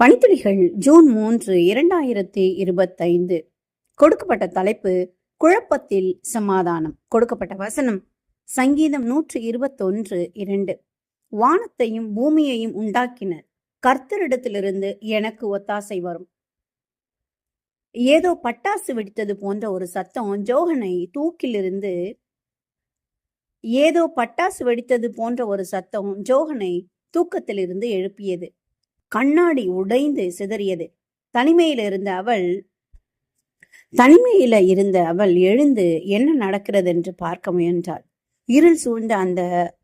பணித்துளிகள் June மூன்று இரண்டாயிரத்தி இருபத்தைந்து. கொடுக்கப்பட்ட தலைப்பு குழப்பத்தில் சமாதானம். கொடுக்கப்பட்ட வசனம் சங்கீதம் நூற்று இருபத்தொன்று இரண்டு. வானத்தையும் பூமியையும் உண்டாக்கினர். கர்த்தரிடத்திலிருந்து எனக்கு ஒத்தாசை வரும். ஏதோ பட்டாசு வெடித்தது போன்ற ஒரு சத்தம் ஜோகனை தூக்கிலிருந்து ஏதோ பட்டாசு வெடித்தது போன்ற ஒரு சத்தம் ஜோகனை தூக்கத்திலிருந்து எழுப்பியது. கண்ணாடி உடைந்து சிதறியது. தனிமையில் இருந்த அவள் தனிமையில இருந்த அவள் எழுந்து என்ன நடக்கிறது என்று பார்க்க முயன்றாள். இருள் சூழ்ந்த அந்த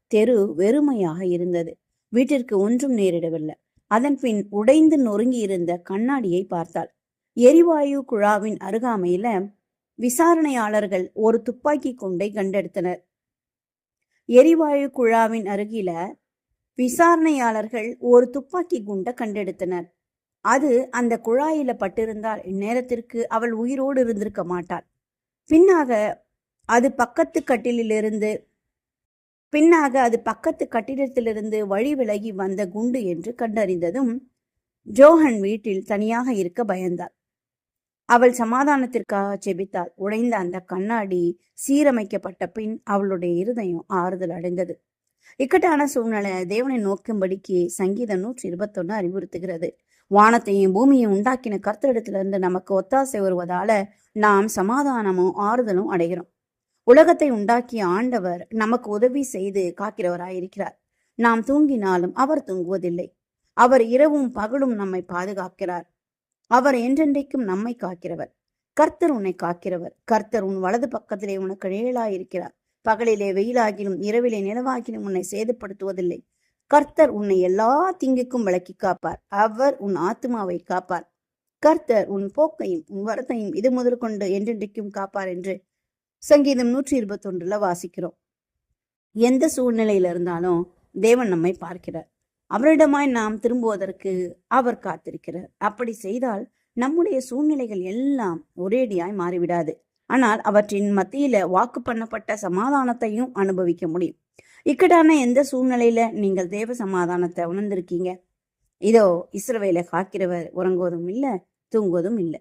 தெரு வெறுமையாக இருந்தது. வீட்டிற்கு ஒன்றும் நேரிடவில்லை. அதன் பின் உடைந்து நொறுங்கி இருந்த கண்ணாடியை பார்த்தாள். எரிவாயு குழாவின் அருகாமையில விசாரணையாளர்கள் ஒரு துப்பாக்கி குண்டை கண்டெடுத்தனர். எரிவாயு குழாவின் அருகில விசாரணையாளர்கள் ஒரு துப்பாக்கி குண்டை கண்டெடுத்தனர். அது அந்த குழாயில பட்டிருந்தால் இந்நேரத்திற்கு அவள் உயிரோடு இருந்திருக்க மாட்டாள். பின்னாக அது பக்கத்து கட்டிலிலிருந்து பின்னாக அது பக்கத்து கட்டிடத்திலிருந்து வழி விலகி வந்த குண்டு என்று கண்டறிந்ததும் ஜோஹன் வீட்டில் தனியாக இருக்க பயந்தாள். அவள் சமாதானத்திற்காக செபித்தாள். உடைந்த அந்த கண்ணாடி சீரமைக்கப்பட்ட பின் அவளுடைய இருதயம் ஆறுதல் அடைந்தது. இக்கட்டான சூழ்நிலை தேவனை நோக்கும்படிக்கு சங்கீதம் நூற்றி இருபத்தொன்னு அறிவுறுத்துகிறது. வானத்தையும் பூமியையும் உண்டாக்கின கர்த்தரிடத்திலிருந்து நமக்கு ஒத்தாசை வருவதால நாம் சமாதானமும் ஆறுதலும் அடைகிறோம். உலகத்தை உண்டாக்கிய ஆண்டவர் நமக்கு உதவி செய்து காக்கிறவராயிருக்கிறார் நாம் தூங்கினாலும் அவர் தூங்குவதில்லை. அவர் இரவும் பகலும் நம்மை பாதுகாக்கிறார். அவர் என்றென்றைக்கும் நம்மை காக்கிறவர். கர்த்தர் உன்னை காக்கிறவர். கர்த்தர் உன் வலது பக்கத்திலே உனக்கு நிழலாயிருக்கிறார் பகலிலே வெயிலாகிலும் இரவிலே நிலவாகிலும் உன்னை சேதப்படுத்துவதில்லை. கர்த்தர் உன்னை எல்லா திங்குக்கும் விளக்கி காப்பார். அவர் உன் ஆத்மாவை காப்பார். கர்த்தர் உன் போக்கையும் உன் வரத்தையும் இது முதல் கொண்டு என்றென்றைக்கும் காப்பார் என்று சங்கீதம் நூற்றி இருபத்தி ஒன்றுல வாசிக்கிறோம். எந்த சூழ்நிலையில இருந்தாலும் தேவன் நம்மை பார்க்கிறார். அவரிடமாய் நாம் திரும்புவதற்கு அவர் காத்திருக்கிறார். அப்படி செய்தால் நம்முடைய சூழ்நிலைகள் எல்லாம் ஒரேடியாய் மாறிவிடாது. ஆனால் அவற்றின் மத்தியில வாக்கு பண்ணப்பட்ட சமாதானத்தையும் அனுபவிக்க முடியும். இக்கட்டான எந்த சூழ்நிலையில நீங்கள் தேவ சமாதானத்தை உணர்ந்திருக்கீங்க? இதோ இஸ்ரவேல காக்கிறவர் உறங்குவதும் இல்லை தூங்குவதும் இல்லை.